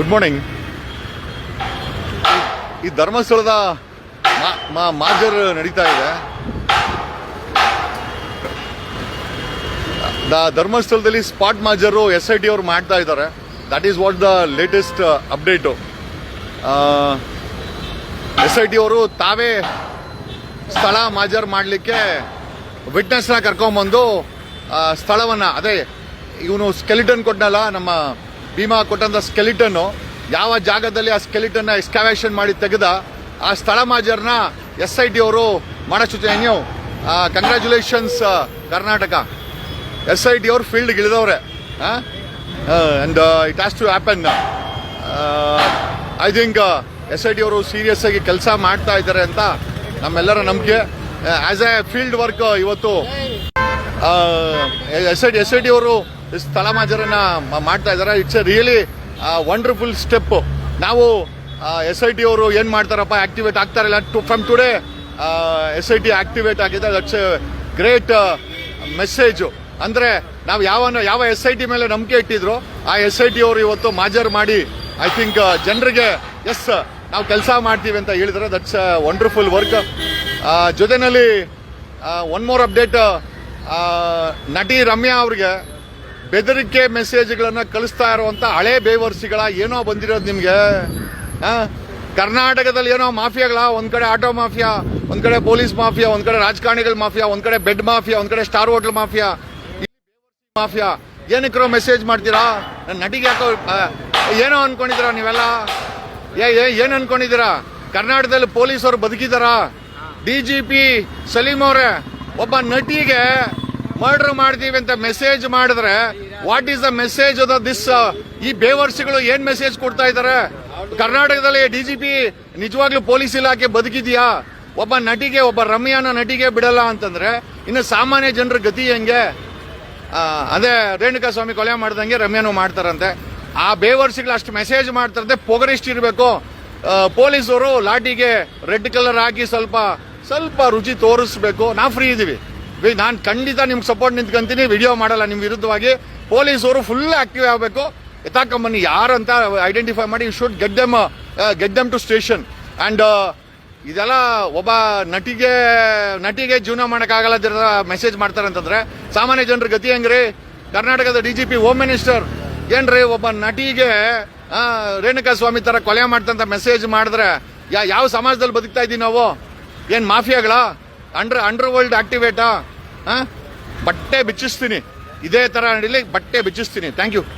Good morning ಈ ಧರ್ಮಸ್ಥಳದ ಮಾಜರ್ ನಡೀತಾ ಇದೆ. ದ- ಧರ್ಮಸ್ಥಳದಲ್ಲಿ ಸ್ಪಾಟ್ ಮಾಜರು ಎಸ್ ಐ ಟಿ ಅವರು ಮಾಡ್ತಾ ಇದ್ದಾರೆ. That is what the latest update S I T ಅವರು ತಾವೇ ಸ್ಥಳ ಮಾಜರ್ ಮಾಡಲಿಕ್ಕೆ ವಿಟ್ನೆಸ್ನ ಕರ್ಕೊಂಬಂದು ಸ್ಥಳವನ್ನ, ಅದೇ, ಇವನು ಸ್ಕೆಲಿಟನ್ ಕೊಟ್ಟನಲ್ಲ ನಮ್ಮ ಭೀಮಾ ಕೊಟ್ಟಂತ ಸ್ಕೆಲಿಟನ್ನು ಯಾವ ಜಾಗದಲ್ಲಿ ಆ ಸ್ಕೆಲಿಟನ್ನ ಎಕ್ಸ್ಕಾವೇಷನ್ ಮಾಡಿ ತೆಗೆದ, ಆ ಸ್ಥಳ ಮಾಜರ್ನ ಎಸ್ ಐ ಟಿ ಅವರು ಮಾಡೋ ಸೂಚನೆ ನೀವು congratulations Karnataka. S I T ಅವರು field ಇಳಿದವ್ರೆ and it has to happen I think S I T ಅವರು ಸೀರಿಯಸ್ ಆಗಿ ಕೆಲಸ ಮಾಡ್ತಾ ಇದ್ದಾರೆ ಅಂತ ನಮ್ಮೆಲ್ಲರ ನಂಬಿಕೆ. ಆ್ಯಸ್ ಎ ಫೀಲ್ಡ್ ವರ್ಕ್ ಇವತ್ತು S I T, S I T ಅವರು ಸ್ಥಳ ಮಾಜರನ್ನ ಮಾಡ್ತಾ ಇದ್ದಾರೆ it's a really wonderful step ನಾವು ಎಸ್ ಐ ಟಿ ಅವರು ಏನ್ ಮಾಡ್ತಾರಪ್ಪ activate ಆಗ್ತಾರಲ್ಲ from today S I T activate ಆಗಿದೆ. ದಟ್ಸ್ ಗ್ರೇಟ್ ಮೆಸೇಜ್ ಅಂದ್ರೆ ನಾವು ಯಾವ ಯಾವ ಎಸ್ ಐ ಟಿ ಮೇಲೆ ನಂಬಿಕೆ ಇಟ್ಟಿದ್ರು, ಆ ಎಸ್ ಐ ಟಿ ಅವರು ಇವತ್ತು ಮಾಜರ್ ಮಾಡಿ ಐ ಥಿಂಕ್ ಜನರಿಗೆ ಎಸ್ ನಾವು ಕೆಲಸ ಮಾಡ್ತೀವಿ ಅಂತ ಹೇಳಿದ್ರೆ ದಟ್ಸ್ ವಂಡರ್ಫುಲ್ ವರ್ಕ್ ಜೊತೆನಲ್ಲಿ ಒನ್ ಮೋರ್ ಅಪ್ಡೇಟ್ ನಟಿ ರಮ್ಯಾ ಅವ್ರಿಗೆ ಬೆದರಿಕೆ ಮೆಸೇಜ್ಗಳನ್ನು ಕಳಿಸ್ತಾ ಇರುವಂತ ಹಳೆ ಬೇವರ್ಸಿಗಳ ಏನೋ ಬಂದಿರೋದು ನಿಮಗೆ? ಕರ್ನಾಟಕದಲ್ಲಿ ಏನೋ ಮಾಫಿಯಾಗಳ ಒಂದು ಕಡೆ ಆಟೋ ಮಾಫಿಯಾ, ಒಂದು ಕಡೆ ಪೊಲೀಸ್ ಮಾಫಿಯಾ, ಒಂದು ಕಡೆ ರಾಜಕಾರಣಿಗಳ ಮಾಫಿಯಾ, ಒಂದು ಕಡೆ ಬೆಡ್ ಮಾಫಿಯಾ, ಒಂದು ಕಡೆ ಸ್ಟಾರ್ ಹೋಟೆಲ್ ಮಾಫಿಯಾ ಮಾಫಿಯಾ. ಏನಕ್ಕಿರೋ ಮೆಸೇಜ್ ಮಾಡ್ತೀರಾ? ನನ್ನ ನಟಿಗೆ ಯಾಕೋ ಏನೋ ಅನ್ಕೊಂಡಿದ್ದೀರಾ ನೀವೆಲ್ಲ? ಏ- ಏನ್ ಅನ್ಕೊಂಡಿದ್ದೀರಾ? ಕರ್ನಾಟಕದಲ್ಲಿ ಪೊಲೀಸರು ಬದುಕಿದಾರಾ? ಡಿ ಜಿ ಪಿ ಸಲೀಂ ಅವರೇ, ಒಬ್ಬ ನಟಿಗೆ ಮರ್ಡರ್ ಮಾಡ್ತೀವಿ ಅಂತ ಮೆಸೇಜ್ ಮಾಡಿದ್ರೆ what is the message this ಈ ಬೇವರ್ಸಿಗಳು ಏನ್ ಮೆಸೇಜ್ ಕೊಡ್ತಾ ಇದ್ದಾರೆ? ಕರ್ನಾಟಕದಲ್ಲಿ ಡಿ ಜಿ ಪಿ ನಿಜವಾಗ್ಲೂ ಪೊಲೀಸ್ ಇಲಾಖೆ ಬದುಕಿದ್ಯಾ? ಒಬ್ಬ ನಟಿಗೆ, ಒಬ್ಬ ರಮ್ಯಾನ ನಟಿಗೆ ಬಿಡಲ್ಲ ಅಂತಂದ್ರೆ, ಇನ್ನು ಸಾಮಾನ್ಯ ಜನರ ಗತಿ ಹೆಂಗೆ? ಅದೇ ರೇಣುಕಾ ಸ್ವಾಮಿ ಕೊಲೆ ಮಾಡ್ದಂಗೆ ರಮ್ಯಾನು ಮಾಡ್ತಾರಂತೆ. ಆ ಬೇವರ್ಸಿಗಳು ಅಷ್ಟು ಮೆಸೇಜ್ ಮಾಡ್ತಾರಂತೆ ಪೊಗರಿಷ್ಟು ಇರಬೇಕು. ಪೊಲೀಸರು ಲಾಟಿಗೆ ರೆಡ್ ಕಲರ್ ಹಾಕಿ ಸ್ವಲ್ಪ ಸ್ವಲ್ಪ ರುಚಿ ತೋರಿಸ್ಬೇಕು. ನಾವು ಫ್ರೀ ಇದೀವಿ. ನಾನು ಖಂಡಿತ ನಿಮ್ಗೆ ಸಪೋರ್ಟ್ ನಿಂತ್ಕೊಂತೀನಿ. ವಿಡಿಯೋ ಮಾಡಲ್ಲ ನಿಮ್ಮ ವಿರುದ್ಧವಾಗಿ. ಪೊಲೀಸರು ಫುಲ್ ಆಕ್ಟಿವ್ ಆಗಬೇಕು. ಎತ್ತಾಕೊಂಬನ್ನಿ ಯಾರಂತ ಐಡೆಂಟಿಫೈ ಮಾಡಿ you should get them get them to station and ಇದೆಲ್ಲ ಒಬ್ಬ ನಟಿಗೆ ನಟಿಗೆ ಜೀವನ ಮಾಡಕ್ಕಾಗಲ್ಲ ಮೆಸೇಜ್ ಮಾಡ್ತಾರೆ ಅಂತಂದ್ರೆ, ಸಾಮಾನ್ಯ ಜನರ ಗತಿ ಹೆಂಗ್ರಿ? ಕರ್ನಾಟಕದ D G P home minister ಏನ್ರಿ, ಒಬ್ಬ ನಟಿಗೆ ರೇಣುಕಾ ಸ್ವಾಮಿ ತರ ಕೊಲೆ ಮಾಡ್ತಂತ ಮೆಸೇಜ್ ಮಾಡಿದ್ರೆ ಯಾವ ಸಮಾಜದಲ್ಲಿ ಬದುಕ್ತಾ ಇದ್ದೀವಿ ನಾವು? ಏನು ಮಾಫಿಯಾಗಳ ಅಂಡರ್ ಅಂಡರ್ ವರ್ಲ್ಡ್ ಆಕ್ಟಿವೇಟಾ ಬಟ್ಟೆ ಬಿಚ್ಚಿಸ್ತೀನಿ. ಇದೇ ಥರ ನಡೀಲಿ ಬಟ್ಟೆ ಬಿಚ್ಚಿಸ್ತೀನಿ. Thank you